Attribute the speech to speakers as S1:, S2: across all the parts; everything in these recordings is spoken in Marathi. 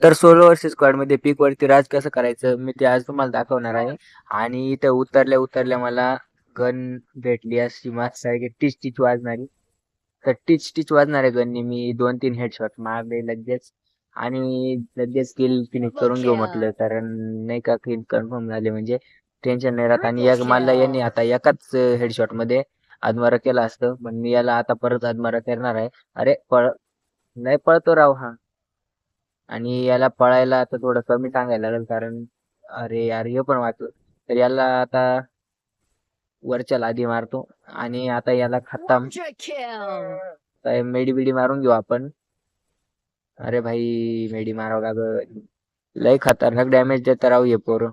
S1: तर सोलो वर्सेस स्क्वॉडमध्ये पीक वरती राज कसं करायचं मी ते आज तुम्हाला दाखवणार आहे. आणि इथं उतरल्या उतरल्या मला गन भेटली अशी माझ्यासारखी टीच टीच वाजणारी. तर टीच टीच वाजणाऱ्या गननी मी दोन तीन हेडशॉट मारले लगेच. आणि लगेच किल फिनिश करून घेऊ म्हटलं कारण नाही का किल कन्फर्म झाले म्हणजे टेन्शन नाही राहत. आणि एक मला यांनी आता एकाच हेडशॉटमध्ये आदमारा केला असतं पण मी याला आता परत आदमारा करणार आहे. अरे पळ नाही पळतो राव हा. आणि याला पळायला आता थोडं कमी सांगायला लागेल कारण अरे यार हे पण वाचलं. तर याला आता वरच्या लादी मारतो आणि आता याला. काय मेडी बिडी मारून घेऊ आपण. अरे भाई मेडी मारावं लागल लय खतरनाक डॅमेज देत राहू हे पोर.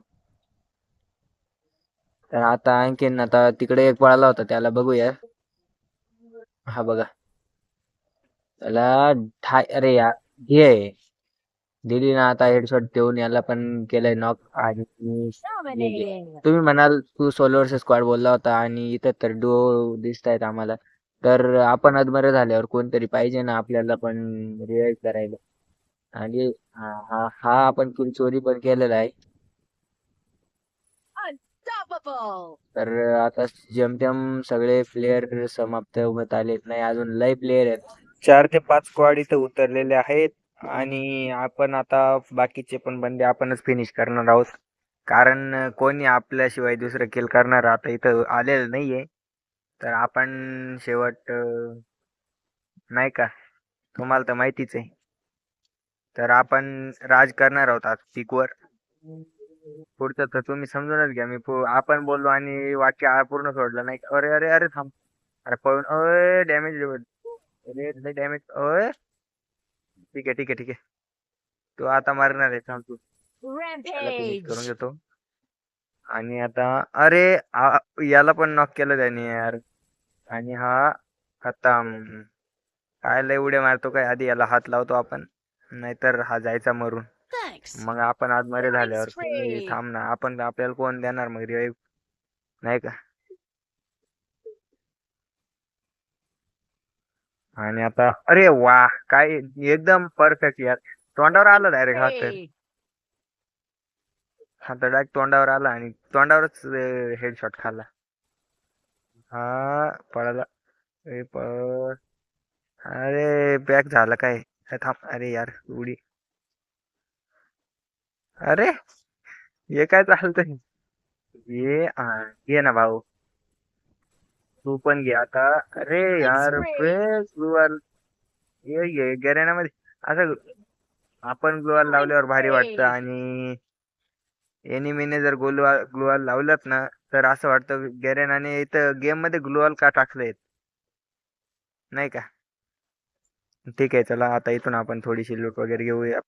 S1: तर आता आणखीन आता तिकडे एक पळाला होता त्याला बघूया. हा बघा. त्याला ठाय अरे यार घे दिली ना आता हेडशॉट देऊन याला पण केलंय नॉक आणि. तुम्ही म्हणाल तू सोलो वर्सेस स्क्वॉड बोलला होता आणि इथं तर डुओ दिसत आहेत आम्हाला. तर आपण अदमरे झाल्यावर कोणतरी पाहिजे ना आपल्याला पण रिवाईज करायला. आणि हा हा हा आपण किल चोरी पण केलेला आहे. तर आता जेमतेम सगळे प्लेयर समाप्त होत आलेत नाही अजून लय प्लेयर आहेत. चार ते पाच स्क्वॉड इथं उतरलेले आहेत. आणि आपण आता बाकीचे पण बंदे आपणच फिनिश करणार आहोत. कारण कोणी आपल्याशिवाय दुसरं किल करणार आता इथं आलेलं नाहीये. तर आपण शेवट अं, नाही का? तुम्हाला तर माहितीच आहे. तर आपण राज करणार आहोत आज पिकवर पुढचं तर तुम्ही समजूनच घ्या. मी पु- आपण बोललो आणि वाक्य आ- पूर्ण सोडलं. नाही अरे अरे अरे थांब. अरे पळून अय डॅमेज अरे डॅमेज अय ठीक आहे ठीक आहे ठीक आहे. तो आता मारणार आहे थांब तू. त्याला finish करून. घेतो आणि आता अरे आ- याला पण नॉक केलं त्याने यार. आणि हा खतम काय लय उड्या मारतो काय आधी याला हात लावतो आपण. नाहीतर हा जायचा मरून. मग आपण आतमध्ये
S2: Killing
S1: झाल्यावर. थांब ना आपण आपल्याला कोण देणार मग रिवाईव्ह नाही का? आणि आता अरे वा काय एकदम परफेक्ट यार. तोंडावर आलं डायरेक्ट हा तर.
S2: Hey.
S1: हा तर डायरेक्ट तोंडावर आला आणि तोंडावरच हेडशॉट खाल्ला. हा पळाला. अरे पळ. अरे बॅक झाला काय? अरे थांब. अरे यार उडी. अरे हे काय चालतंय? ये घे ना भाऊ. तू पण घे. आता अरे यार
S2: X-ray.
S1: ग्लुअल ये ये गेरेनामध्ये असं आपण ग्लुअल लावल्यावर भारी वाटतं. आणि एनिमीने जर ग्लुअल ग्लुअल लावलं ना तर असं वाटतं गेरेनाने इथं गेममध्ये ग्लुअल का टाकलंय? नाही का? ठीक आहे चला आता इथून आपण थोडीशी लूट वगैरे घेऊया.